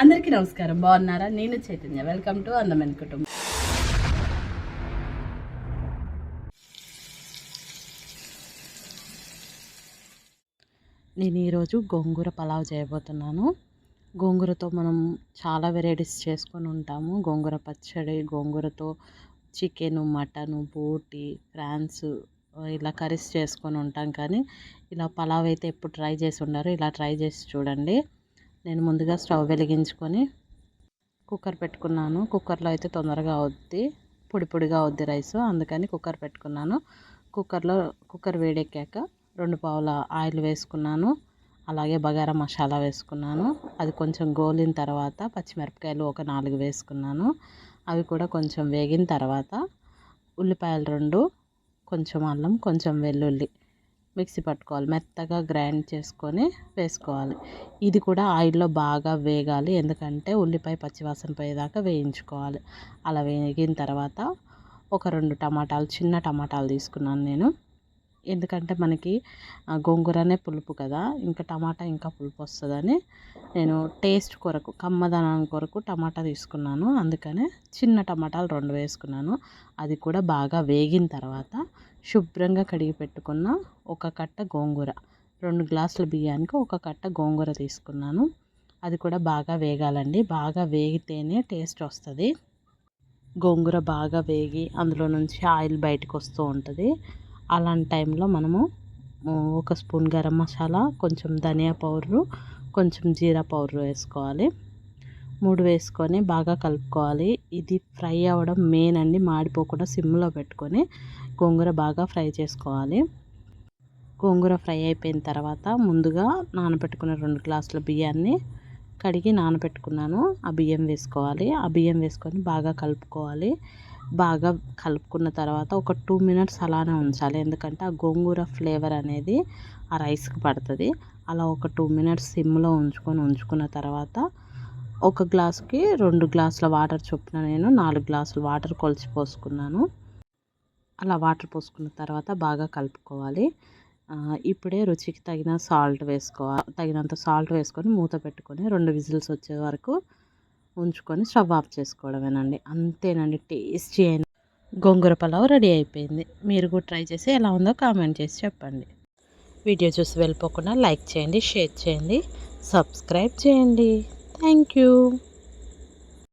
అందరికీ నమస్కారం. బాగున్నారా? నేను చైతన్య. వెల్కమ్ టు అందమైన కుటుంబం నేను ఈరోజు గోంగూర పలావ్ చేయబోతున్నాను. గోంగూరతో మనం చాలా వెరైటీస్ చేసుకొని ఉంటాము. గోంగూర పచ్చడి గోంగూరతో చికెన్ మటన్ బోటి ఫ్రాన్స్ ఇలా కర్రీస్ చేసుకొని ఉంటాం. కానీ ఇలా పలావ్ అయితే ఎప్పుడు ట్రై చేసి ఉండరు. ఇలా ట్రై చేసి చూడండి. నేను ముందుగా స్టవ్ వెలిగించుకొని కుక్కర్ పెట్టుకున్నాను. కుక్కర్లో అయితే తొందరగా అవుద్ది. పొడి పొడిగా అవుద్ది రైస్. అందుకని కుక్కర్ పెట్టుకున్నాను. కుక్కర్లో కుక్కర్ వేడెక్కాక రెండు పావుల ఆయిల్ వేసుకున్నాను. అలాగే బగారా మసాలా వేసుకున్నాను. అది కొంచెం గోలిన తర్వాత పచ్చిమిరపకాయలు ఒక నాలుగు వేసుకున్నాను. అవి కూడా కొంచెం వేగిన తర్వాత ఉల్లిపాయలు రెండు కొంచెం అల్లం కొంచెం వెల్లుల్లి మిక్సీ పట్టుకోవాలి. మెత్తగా గ్రైండ్ చేసుకొని వేసుకోవాలి. ఇది కూడా ఆయిల్లో బాగా వేగాలి. ఎందుకంటే ఉల్లిపాయ పచ్చివాసన పోయేదాకా వేయించుకోవాలి. అలా వేగిన తర్వాత ఒక రెండు టమాటాలు చిన్న టమాటాలు తీసుకున్నాను నేను. ఎందుకంటే మనకి గోంగూరనే పులుపు కదా. ఇంకా టమాటా ఇంకా పులుపు వస్తుందని నేను టేస్ట్ కొరకు కమ్మదనం కొరకు టమాటా తీసుకున్నాను. అందుకనే చిన్న టమాటాలు రెండు వేసుకున్నాను. అది కూడా బాగా వేగిన తర్వాత శుభ్రంగా కడిగి పెట్టుకున్న ఒక కట్ట గోంగూర రెండు గ్లాసుల బియ్యానికి ఒక కట్ట గోంగూర తీసుకున్నాను. అది కూడా బాగా వేగాలండి. బాగా వేగితేనే టేస్ట్ వస్తుంది. గోంగూర బాగా వేగి అందులో నుంచి ఆయిల్ బయటకు వస్తూ ఉంటుంది. అలాంటి టైంలో మనము ఒక స్పూన్ గరం మసాలా కొంచెం ధనియా పౌడరు కొంచెం జీరా పౌడర్ వేసుకోవాలి. మూడు వేసుకొని బాగా కలుపుకోవాలి. ఇది ఫ్రై అవ్వడం మెయిన్ అండి. మాడిపోకుండా సిమ్లో పెట్టుకొని గోంగూర బాగా ఫ్రై చేసుకోవాలి. గోంగూర ఫ్రై అయిపోయిన తర్వాత ముందుగా నానబెట్టుకున్న రెండు గ్లాసుల బియ్యాన్ని కడిగి నానబెట్టుకున్నాను. ఆ బియ్యం వేసుకోవాలి. ఆ బియ్యం వేసుకొని బాగా కలుపుకోవాలి. బాగా కలుపుకున్న తర్వాత ఒక టూ మినిట్స్ అలానే ఉంచాలి. ఎందుకంటే ఆ గోంగూర ఫ్లేవర్ అనేది ఆ రైస్కి పడుతుంది. అలా ఒక టూ మినిట్స్ సిమ్లో ఉంచుకొని ఉంచుకున్న తర్వాత ఒక గ్లాసుకి రెండు గ్లాసుల వాటర్ చొప్పున నేను నాలుగు గ్లాసుల వాటర్ కొలిచి పోసుకున్నాను. అలా వాటర్ పోసుకున్న తర్వాత బాగా కలుపుకోవాలి. ఇప్పుడే రుచికి తగిన సాల్ట్ వేసుకోవాలి తగినంత సాల్ట్ వేసుకొని మూత పెట్టుకొని రెండు విజిల్స్ వచ్చే వరకు ఉంచుకొని స్టవ్ ఆఫ్ చేసుకోవడమేనండి. అంతేనండి టేస్టీ అయిన గోంగూర పలావ్ రెడీ అయిపోయింది. మీరు కూడా ట్రై చేసి ఎలా ఉందో కామెంట్ చేసి చెప్పండి. వీడియో చూసి వెళ్ళిపోకుండా లైక్ చేయండి షేర్ చేయండి సబ్స్క్రైబ్ చేయండి. Thank you.